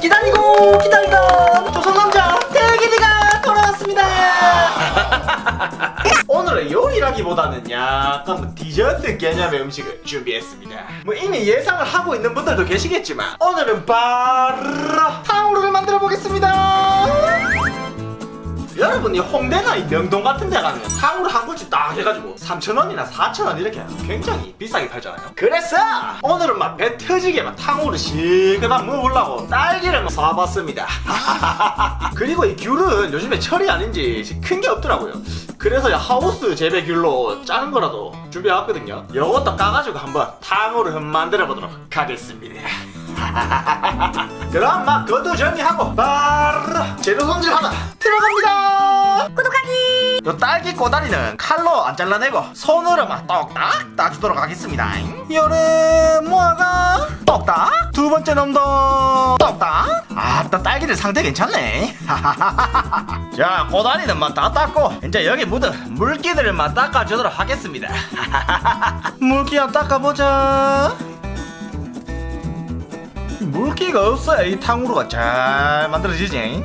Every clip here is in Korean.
기다리고 기다리던 조선남자 대기리가 돌아왔습니다. 오늘은 요리라기보다는 약간 뭐 디저트 개념의 음식을 준비했습니다. 뭐 이미 예상을 하고 있는 분들도 계시겠지만 오늘은 바로 탕후루를 만들어 보겠습니다. 여러분이 홍대나 이 명동 같은 데 가면 탕후루 한 굴씩 딱 해가지고 3,000원이나 4,000원 이렇게 굉장히 비싸게 팔잖아요. 그래서 오늘은 막 배 터지게 막 탕후루 시그만 먹으려고 딸기를 막 사봤습니다. 그리고 이 귤은 요즘에 철이 아닌지 큰 게 없더라고요. 그래서 이 하우스 재배 귤로 작은 거라도 준비해왔거든요. 요것도 까가지고 한번 탕후루 만들어 보도록 하겠습니다 그럼 막 거두 정리하고 바로 재료 손질하다 들어갑니다. 구독하기! 요 딸기 꼬다리는 칼로 안 잘라내고 손으로 막 똑딱 따주도록 하겠습니다. 여름 모아가? 똑딱? 두 번째 놈도 똑딱? 아따 딸기들 상태 괜찮네. 자 꼬다리는 막다 닦고 이제 여기 묻은 물기들을 막 닦아주도록 하겠습니다. 물기 한 닦아보자 물기가 없어야 이 탕후루가 잘 만들어지지.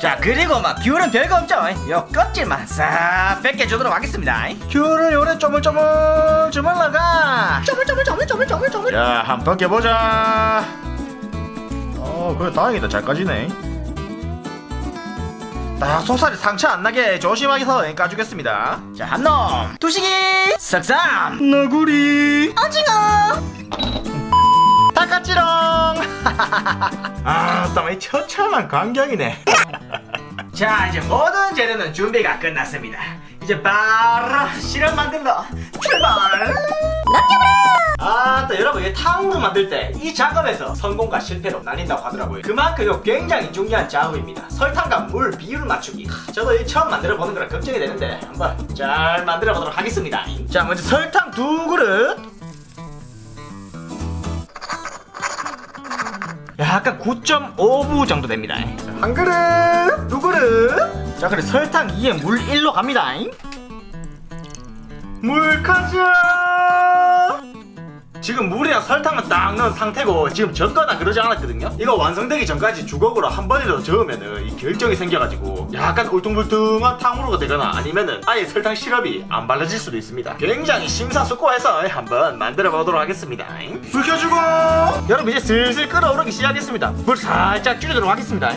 자 그리고 막 귤은 별거 없죠. 요 껍질만 싹 벗겨주도록 하겠습니다. 귤을 요래 쪼물쪼물 주물러가. 쪼물쪼물쪼물쪼물쪼물. 자 한번 벗겨보자. 어 그래 다행이다 잘 까지네. 딱 속살이 상처 안 나게 조심하게 서 까주겠습니다. 자 한 놈, 두식이, 석삼, 너구리, 오징어. 닦았지롱 아 땀이 처참한 광경이네. 자 이제 모든 재료는 준비가 끝났습니다. 이제 바로 실험 만들러 출발! 아또 여러분 이 탕후루 만들 때 이 작업에서 성공과 실패로 나뉜다고 하더라고요. 그만큼 이거 굉장히 중요한 작업입니다. 설탕과 물 비율 맞추기. 하, 저도 이 처음 만들어 보는 거라 걱정이 되는데 한번 잘 만들어 보도록 하겠습니다. 자 먼저 설탕 두 그릇 약간 9.5부 정도 됩니다. 한 그릇, 두 그릇. 자, 그래 설탕 2에 물 1로 갑니다. 물 가자. 지금 물이랑 설탕은 딱 넣은 상태고 지금 젓거나 그러지 않았거든요. 이거 완성되기 전까지 주걱으로 한 번이라도 저으면은 이 결정이 생겨가지고 약간 울퉁불퉁한 탕후루가 되거나 아니면은 아예 설탕 시럽이 안 발라질 수도 있습니다. 굉장히 심사숙고해서 한번 만들어 보도록 하겠습니다. 불 켜주고 여러분 이제 슬슬 끓어오르기 시작했습니다. 불 살짝 줄이도록 하겠습니다.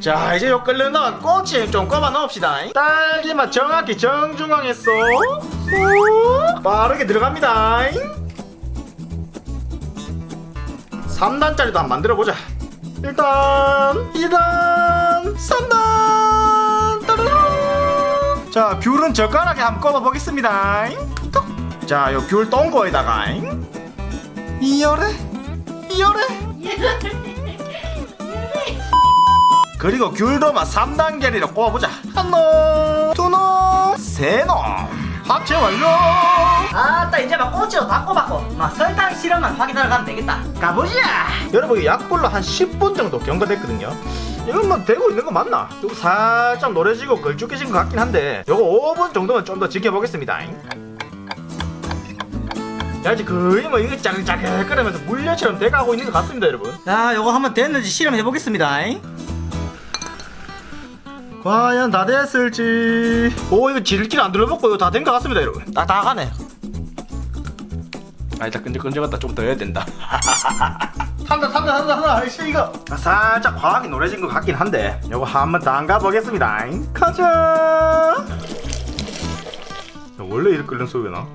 자 이제 요 끓는 동안 꼬치 좀 꼽아 넣읍시다 딸기맛 정확히 정중앙에 쏙 쏙 빠르게 들어갑니다. 3단짜리도 한번 만들어보자. 1단 2단 3단 따르릉 자 귤은 젓가락에 한번 꼽아보겠습니다. 자요 귤 똥꼬에다가 이열에 이열에 그리고 귤도 막 3단계리로 꼽아보자. 한놈 두놈 세놈 합체 완료! 아따 이제 막 꼬치로 다 꼽았고 막 설탕 실험만 확인하러 가면 되겠다. 가보자! 여러분 이 약불로 한 10분 정도 경과됐거든요. 이건 뭐 되고 있는 거 맞나? 이거 살짝 노래지고 걸쭉해진 것 같긴 한데 요거 5분 정도만 좀 더 지켜보겠습니다. 야 이제 거의 뭐 이거 짜글짜글 끓으면서 물엿처럼 돼가고 있는 것 같습니다 여러분. 자 요거 한번 됐는지 실험해보겠습니다 과연 다 됐을지. 오 이거 지름길 안 둘러먹고 이거 다 된 것 같습니다 여러분. 다, 다 가네. 아 일단 끈적끈적하다 좀 더 해야 된다. 탄다 탄다 탄다 탄다. 아이씨 이거. 아, 살짝 과하게 노래진 것 같긴 한데. 요거 한번 담가 보겠습니다. 가자. 원래 이렇게 끓는 소리나?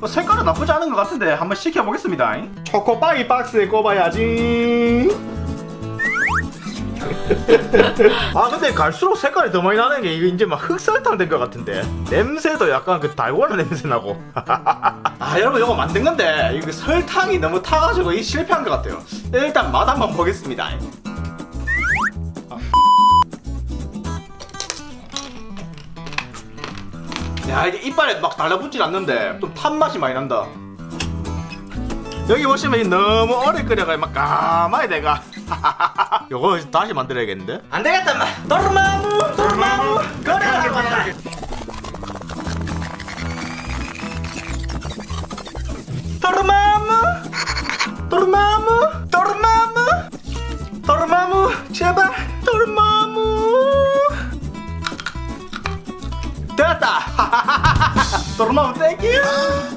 어, 색깔은 나쁘지 않은 것 같은데. 한번 시켜보겠습니다. 초코바이 박스에 꼽아야지 아 근데 갈수록 색깔이 더 많이 나는 게 이거 이제 막 흑설탕 된 것 같은데. 냄새도 약간 그 달고나 냄새 나고. 아 여러분 이거 만든 건데 이거 설탕이 너무 타가지고 이 실패한 것 같아요. 일단 맛 한번 보겠습니다. 야 이게 이빨에 막 달라붙진 않는데 좀 탄 맛이 많이 난다 여기 보시면 너무 오래 끓여가지고 막 까마이 내가. 요거 다시 만들어야겠는데? 안 되겠다 마. 도르마무 도르마무 거래를 하고 왔다. 도르마무 도르마무 땡큐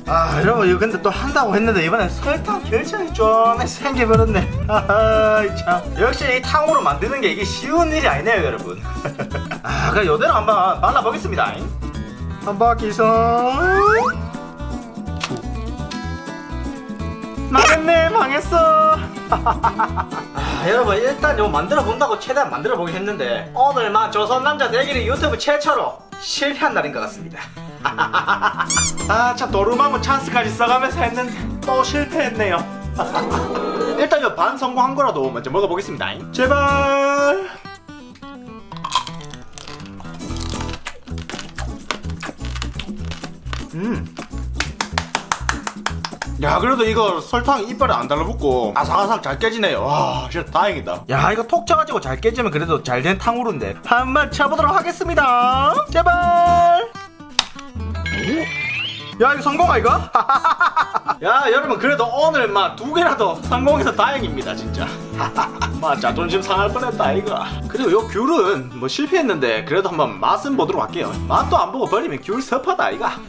아 여러분 이거 근데 또 한다고 했는데 이번엔 설탕 결정이 좀 생겨버렸네. 하하 참. 역시 이 탕후루 만드는 게 이게 쉬운 일이 아니네요 여러분. 아 그럼 요대로 한번 발라보겠습니다. 한 바퀴선 망했네 망했어. 아 여러분 일단 요 만들어 본다고 최대한 만들어 보긴 했는데 오늘만 조선 남자 대길이 유튜브 최초로 실패한 날인 것 같습니다 아참 도루마무 찬스까지 써가면서 했는데 또 실패했네요. 일단 요 반 성공한 거라도 먼저 먹어보겠습니다. 제발! 음. 야 그래도 이거 설탕 이빨에 안 달라붙고 아삭아삭 잘 깨지네요. 와 진짜 다행이다. 야 이거 톡 쳐가지고 잘 깨지면 그래도 잘 된 탕후루인데 한번 쳐보도록 하겠습니다. 제발 야 이거 성공 아 이거? 야 여러분 그래도 오늘 막두 개라도 성공해서 다행입니다 진짜. 막 자존심 상할 뻔했다 이거 그리고 요 귤은 뭐 실패했는데 그래도 한번 맛은 보도록 할게요. 맛도 안 보고 버리면 귤 섭하다 이거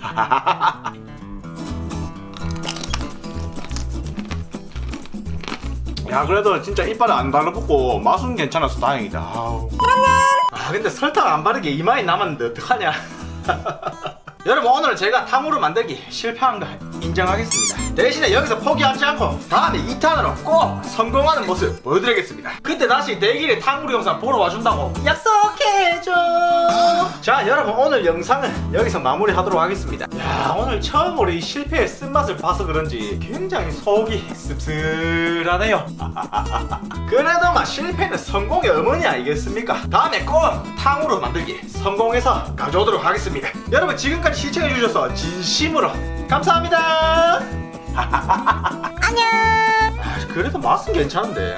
야 그래도 진짜 이빨에 안 달라붙고 맛은 괜찮아서 다행이다. 아우. 아 근데 설탕 안 바르게 이마에 남았는데 어떡하냐 여러분 오늘 제가 탕후루 만들기 실패한 거 인정하겠습니다. 대신에 여기서 포기하지 않고 다음에 2탄으로 꼭 성공하는 모습 보여드리겠습니다. 그때 다시 내일의 탕후루 영상 보러 와준다고 약속해줘 자 여러분 오늘 영상은 여기서 마무리하도록 하겠습니다. 야 오늘 처음으로 이 실패의 쓴맛을 봐서 그런지 굉장히 속이 씁쓸하네요. 그래도 막 실패는 성공의 어머니 아니겠습니까? 다음에 꼭 탕후루 만들기 성공해서 가져오도록 하겠습니다. 여러분 지금까지 시청해주셔서 진심으로 감사합니다. 안녕! 그래도 맛은 괜찮은데